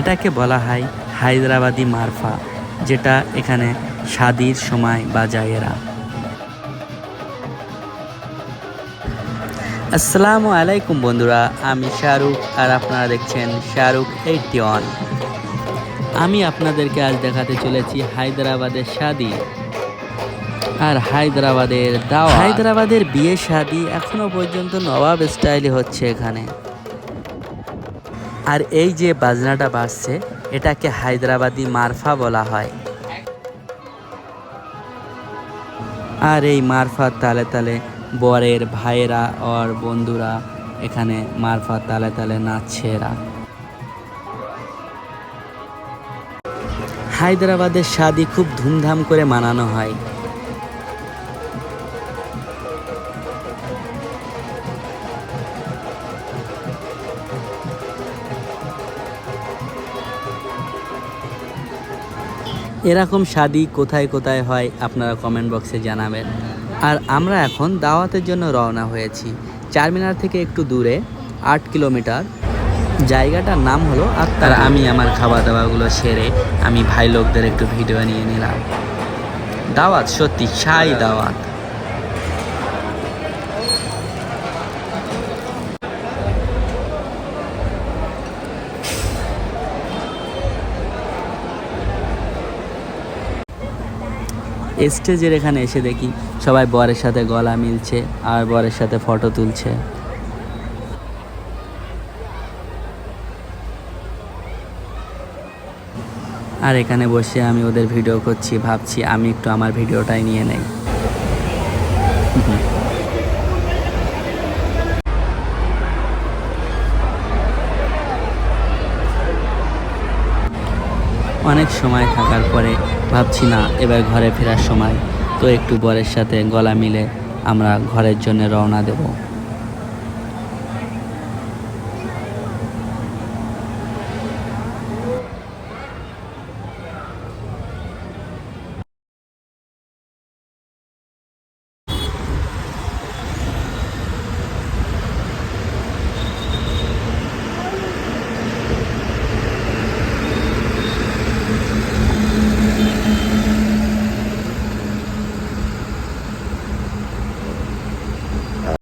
এটাকে বলা হয় হায়দ্রাবাদি মারফা, যেটা এখানে শাদির সময় বাজায় এরা। আসসালামু আলাইকুম বন্ধুরা, আমি শাহরুখ আর আপনারা দেখছেন শাহরুখ এইটটি ওয়ান। আমি আপনাদেরকে আজ দেখাতে চলেছি হায়দ্রাবাদের শাদি আর হায়দ্রাবাদের দাওয়া হায়দ্রাবাদের বিয়ে শাদি এখনও পর্যন্ত নবাব স্টাইলে হচ্ছে এখানে। আর এই যে বাজনাটা বাজছে, এটাকে হায়দ্রাবাদি মারফা বলা হয়। আর এই মারফার তালে তালে বরের ভাইয়েরা আর বন্ধুরা এখানে মারফার তালে তালে নাচছে এরা। হায়দ্রাবাদের শাদি খুব ধুমধাম করে মানানো হয়। এরকম শাদি কোথায় কোথায় হয় আপনারা কমেন্ট বক্সে জানাবেন। আর আমরা এখন দাওয়াতের জন্য রওনা হয়েছি। চারমিনার থেকে একটু দূরে আট কিলোমিটার। জায়গাটার নাম হলো আত্মার আমি আমার খাওয়া দাওয়াগুলো সেরে আমি ভাই লোকদের একটু ভিডিও নিয়ে নিলাম। দাওয়াত সত্যি সাই দাওয়াত। স্টেজের এখানে এসে দেখি সবাই বরের সাথে গলা মিলছে আর বরের সাথে ফটো তুলছে। আর এখানে বসে আমি ওদের ভিডিও করছি, ভাবছি আমি একটু আমার ভিডিওটাই নিয়ে নেই। অনেক সময় থাকার পরে ভাবছি, না, এবার ঘরে ফেরার সময়। তো একটু বরের সাথে গলা মিলে আমরা ঘরের জন্য রওনা দেবো।